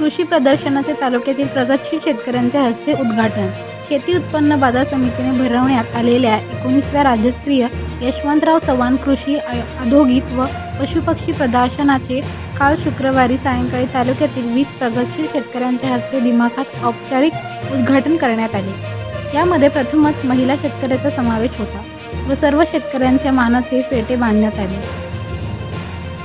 कृषी प्रदर्शनाचे तालुक्यातील प्रगतशील शेतकऱ्यांच्या हस्ते उद्घाटन. शेती उत्पन्न बाजार समितीने भरवण्यात आलेल्या एकोणीसव्या राज्यस्तरीय यशवंतराव चव्हाण कृषी औद्योगिक व पशुपक्षी प्रदर्शनाचे काल शुक्रवारी सायंकाळी तालुक्यातील वीस प्रगतशील शेतकऱ्यांच्या हस्ते दिमाखात औपचारिक उद्घाटन करण्यात आले. यामध्ये प्रथमच महिला शेतकऱ्याचा समावेश होता व सर्व शेतकऱ्यांच्या मानाचे फेटे बांधण्यात आले.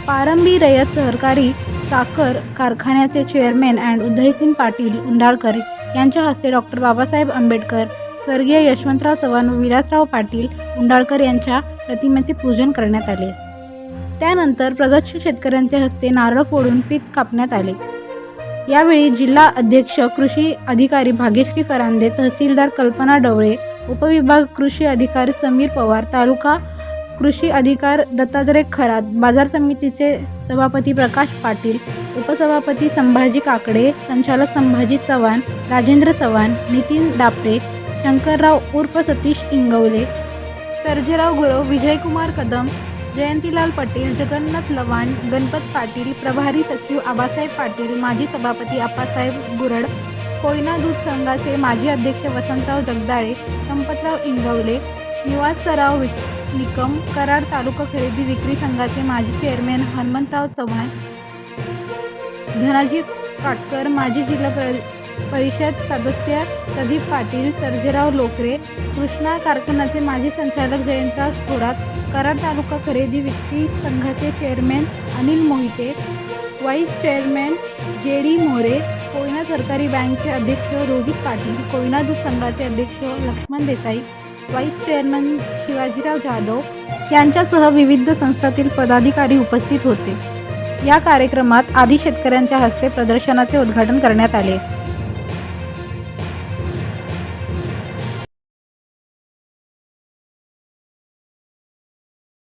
पारंबी रयत सहकारी साखर कारखान्याचे चेअरमॅन अँड उदयसिंग पाटील उंडाळकर यांच्या हस्ते डॉक्टर बाबासाहेब आंबेडकर स्वर्गीय यशवंतराव चव्हाण व विलासराव पाटील उंडाळकर यांच्या प्रतिमेचे पूजन करण्यात आले. त्यानंतर प्रगतशील शेतकऱ्यांचे हस्ते नारळ फोडून पीक कापण्यात आले. यावेळी जिल्हा अध्यक्ष कृषी अधिकारी भाग्यश्री फरांदे तहसीलदार कल्पना डवळे उपविभाग कृषी अधिकारी समीर पवार तालुका कृषी अधिकार दत्तात्रय खरात बाजार समितीचे सभापती प्रकाश पाटील उपसभापती संभाजी काकडे संचालक संभाजी चव्हाण राजेंद्र चव्हाण नितीन डापरे शंकरराव उर्फ सतीश इंगवले सर्जेराव गुरव विजयकुमार कदम जयंतीलाल पटेल जगन्नाथ लवाण गणपत पाटील प्रभारी सचिव आबासाहेब पाटील माजी सभापती आप्पासाहेब गुरड कोयना दूध संघाचे माजी अध्यक्ष वसंतराव जगदाळे संपतराव इंगवले निवास सराव विक निकम कराड तालुका खरेदी विक्री संघाचे माजी चेअरमॅन हनुमंतराव चव्हाण धनाजी काटकर माजी जिल्हा पर परिषद सदस्य प्रदीप पाटील सर्जेराव लोकरे कृष्णा कारखान्याचे माजी संचालक जयंतराव थोरात कराड तालुका खरेदी विक्री संघाचे chairman Anil Mohite vice chairman J D More Koyna सरकारी बँकचे अध्यक्ष रोहित पाटील कोयना दूध संघाचे अध्यक्ष लक्ष्मण देसाई व्हाईस चेअरमन शिवाजीराव जाधव यांच्यासह विविध संस्थातील पदाधिकारी उपस्थित होते. या कार्यक्रमात आदी शेतकऱ्यांच्या हस्ते प्रदर्शनाचे उद्घाटन करण्यात आले.